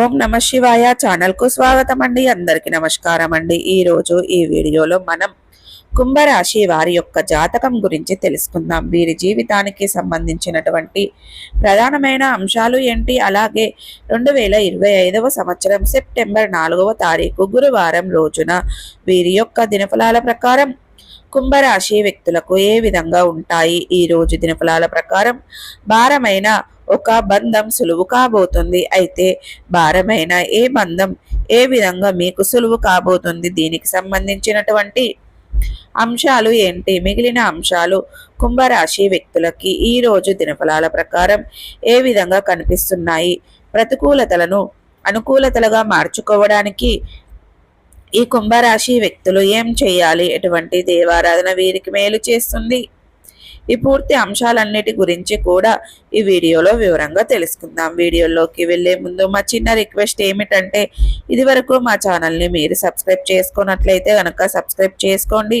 ఓం నమ శివాయ ఛానల్కు స్వాగతం అండి అందరికీ నమస్కారం అండి ఈరోజు ఈ వీడియోలో మనం కుంభరాశి వారి యొక్క జాతకం గురించి తెలుసుకుందాం. వీరి జీవితానికి సంబంధించినటువంటి ప్రధానమైన అంశాలు ఏంటి? అలాగే రెండు వేల ఇరవై ఐదవ సంవత్సరం సెప్టెంబర్ నాలుగవ తారీఖు గురువారం రోజున వీరి యొక్క దినఫలాల ప్రకారం కుంభరాశి వ్యక్తులకు ఏ విధంగా ఉంటాయి ఈ రోజు దినఫలాల ప్రకారం? భారమైన ఒక బంధం సులువు కాబోతుంది. అయితే భారమైన ఏ బంధం ఏ విధంగా మీకు సులువు కాబోతుంది? దీనికి సంబంధించినటువంటి అంశాలు ఏంటి? మిగిలిన అంశాలు కుంభరాశి వ్యక్తులకి ఈ రోజు దినఫలాల ప్రకారం ఏ విధంగా కనిపిస్తున్నాయి? ప్రతికూలతలను అనుకూలతలుగా మార్చుకోవడానికి ఈ కుంభరాశి వ్యక్తులు ఏం చేయాలి? ఎటువంటి దేవారాధన వీరికి మేలు చేస్తుంది? ఈ పూర్తి అంశాలన్నిటి గురించి కూడా ఈ వీడియోలో వివరంగా తెలుసుకుందాం. వీడియోలోకి వెళ్ళే ముందు మా చిన్న రిక్వెస్ట్ ఏమిటంటే ఇదివరకు మా ఛానల్ని మీరు సబ్స్క్రైబ్ చేసుకున్నట్లయితే కనుక సబ్స్క్రైబ్ చేసుకోండి.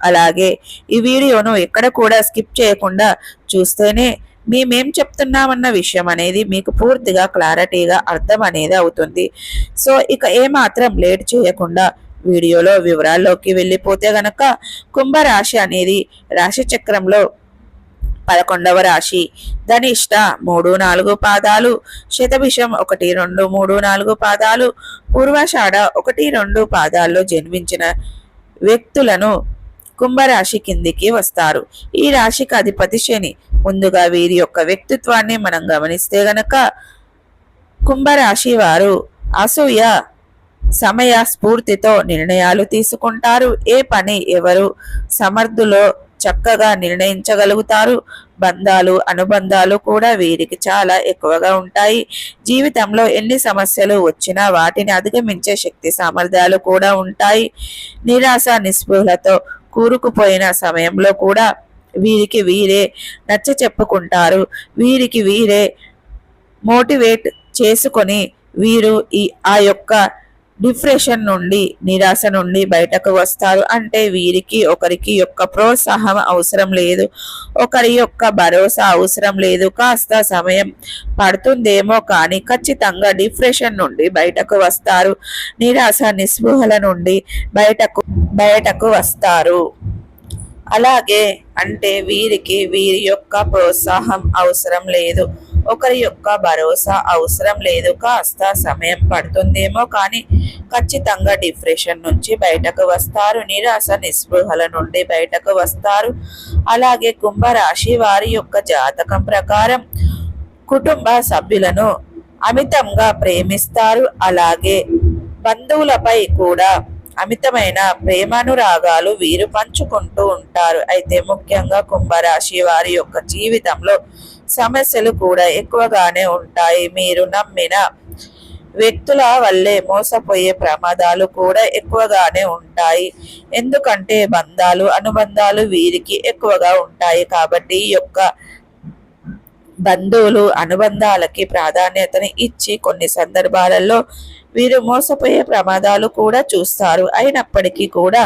అలాగే ఈ వీడియోను ఎక్కడ కూడా స్కిప్ చేయకుండా చూస్తేనే మేమేం చెప్తున్నామన్న విషయం అనేది మీకు పూర్తిగా క్లారిటీగా అర్థం అనేది అవుతుంది. సో ఇక ఏమాత్రం లేట్ చేయకుండా వీడియోలో వివరాల్లోకి వెళ్ళిపోతే గనక కుంభరాశి అనేది రాశి చక్రంలో పదకొండవ రాశి. ధనిష్ట మూడు నాలుగు పాదాలు శతభిషం ఒకటి రెండు మూడు నాలుగు పాదాలు పూర్వాషాఢ ఒకటి రెండు పాదాల్లో జన్మించిన వ్యక్తులను కుంభరాశి కిందికి వస్తారు. ఈ రాశికి అధిపతి శని. ముందుగా వీరి యొక్క వ్యక్తిత్వాన్ని మనం గమనిస్తే గనక కుంభరాశి వారు అసూయ సమయ స్ఫూర్తితో నిర్ణయాలు తీసుకుంటారు. ఏ పని ఎవరు సమర్థులో చక్కగా నిర్ణయించగలుగుతారు. బంధాలు అనుబంధాలు కూడా వీరికి చాలా ఎక్కువగా ఉంటాయి. జీవితంలో ఎన్ని సమస్యలు వచ్చినా వాటిని అధిగమించే శక్తి సామర్థ్యాలు కూడా ఉంటాయి. నిరాశ నిస్పృహలతో కూరుకుపోయిన సమయంలో కూడా వీరికి వీరే నచ్చ చెప్పుకుంటారు. వీరికి వీరే మోటివేట్ చేసుకొని వీరు ఈ ఆ యొక్క డిప్రెషన్ నుండి నిరాశ నుండి బయటకు వస్తారు. అంటే వీరికి ఒకరికి యొక్క ప్రోత్సాహం అవసరం లేదు. ఒకరి యొక్క భరోసా అవసరం లేదు. కాస్త సమయం పడుతుందేమో కానీ ఖచ్చితంగా డిప్రెషన్ నుండి బయటకు వస్తారు. నిరాశ నిస్పృహల నుండి బయటకు బయటకు వస్తారు. అలాగే అంటే వీరికి వీరి యొక్క ప్రోత్సాహం అవసరం లేదు. ఒకరి యొక్క భరోసా అవసరం లేదు కాస్త సమయం పడుతుందేమో కానీ ఖచ్చితంగా డిప్రెషన్ నుంచి బయటకు వస్తారు నిరాశ నిస్పృహల నుండి బయటకు వస్తారు. అలాగే కుంభరాశి వారి యొక్క జాతకం ప్రకారం కుటుంబ సభ్యులను అమితంగా ప్రేమిస్తారు. అలాగే బంధువులపై కూడా అమితమైన ప్రేమానురాగాలు వీరు పంచుకుంటూ ఉంటారు. అయితే ముఖ్యంగా కుంభరాశి వారి యొక్క జీవితంలో సమస్యలు కూడా ఎక్కువగానే ఉంటాయి. మీరు నమ్మిన వ్యక్తుల వల్లే మోసపోయే ప్రమాదాలు కూడా ఎక్కువగానే ఉంటాయి. ఎందుకంటే బంధాలు అనుబంధాలు వీరికి ఎక్కువగా ఉంటాయి. కాబట్టి ఈ యొక్క బంధువులు అనుబంధాలకి ప్రాధాన్యతని ఇచ్చి కొన్ని సందర్భాలలో వీరు మోసపోయే ప్రమాదాలు కూడా చూస్తారు. అయినప్పటికీ కూడా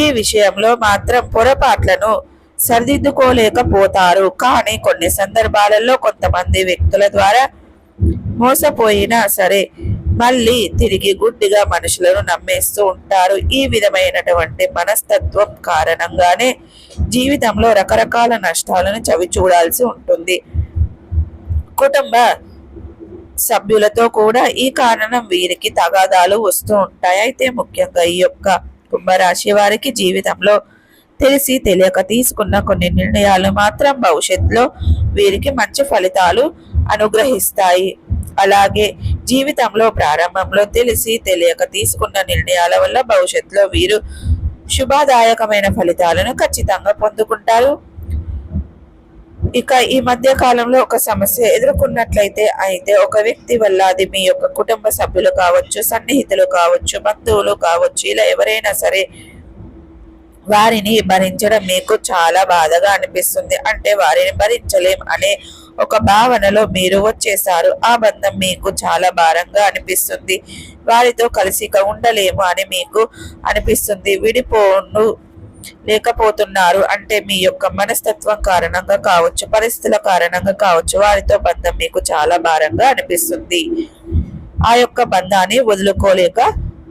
ఈ విషయంలో మాత్రం పొరపాట్లను సరిదిద్దుకోలేకపోతారు. కానీ కొన్ని సందర్భాలలో కొంతమంది వ్యక్తుల ద్వారా మోసపోయినా సరే మళ్ళీ తిరిగి గుడ్డిగా మనుషులను నమ్మేస్తూ ఉంటారు. ఈ విధమైనటువంటి మనస్తత్వం కారణంగానే జీవితంలో రకరకాల నష్టాలను చవి చూడాల్సి ఉంటుంది. కుటుంబ సభ్యులతో కూడా ఈ కారణం వీరికి తగాదాలు వస్తూ ఉంటాయి. అయితే ముఖ్యంగా ఈ యొక్క కుంభరాశి వారికి జీవితంలో తెలిసి తెలియక తీసుకున్న కొన్ని నిర్ణయాలు మాత్రం భవిష్యత్తులో వీరికి మంచి ఫలితాలు అనుగ్రహిస్తాయి. అలాగే జీవితంలో ప్రారంభంలో తెలిసి తెలియక తీసుకున్న నిర్ణయాల వల్ల భవిష్యత్తులో వీరు శుభదాయకమైన ఫలితాలను ఖచ్చితంగా పొందుకుంటారు. ఇక ఈ మధ్య కాలంలో ఒక సమస్య ఎదుర్కొన్నట్లయితే అయితే ఒక వ్యక్తి వల్ల అది మీ యొక్క కుటుంబ సభ్యులు కావచ్చు సన్నిహితులు కావచ్చు బంధువులు కావచ్చు ఇలా ఎవరైనా సరే వారిని భరించడం మీకు చాలా బాధగా అనిపిస్తుంది. అంటే వారిని భరించలేం అనే ఒక భావనలో మీరు వచ్చేసారు. ఆ బంధం మీకు చాలా భారంగా అనిపిస్తుంది. వారితో కలిసి ఉండలేము అని మీకు అనిపిస్తుంది. విడిపోను లేకపోతున్నారు అంటే మీ యొక్క మనస్తత్వం కారణంగా కావచ్చు పరిస్థితుల కారణంగా కావచ్చు వారితో బంధం మీకు చాలా భారంగా అనిపిస్తుంది. ఆ యొక్క బంధాన్ని వదులుకోలేక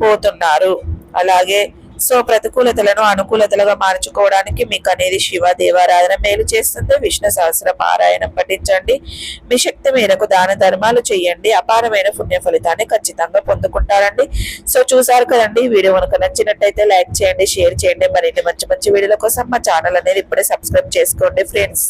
పోతున్నారు. అలాగే సో ప్రతికూలతలను అనుకూలతలుగా మార్చుకోవడానికి మీకు అనేది శివ దేవారాధన మేలు చేస్తుంది. విష్ణు సహస్ర పారాయణం పఠించండి. మీ శక్తి మేరకు దాన ధర్మాలు చేయండి. అపారమైన పుణ్య ఫలితాన్ని ఖచ్చితంగా పొందుకుంటారండి. సో చూసారు కదండి వీడియో కనుక నచ్చినట్టయితే లైక్ చేయండి షేర్ చేయండి. మరిన్ని మంచి మంచి వీడియోల కోసం మా ఛానల్ అనేది ఇప్పుడే సబ్స్క్రైబ్ చేసుకోండి ఫ్రెండ్స్.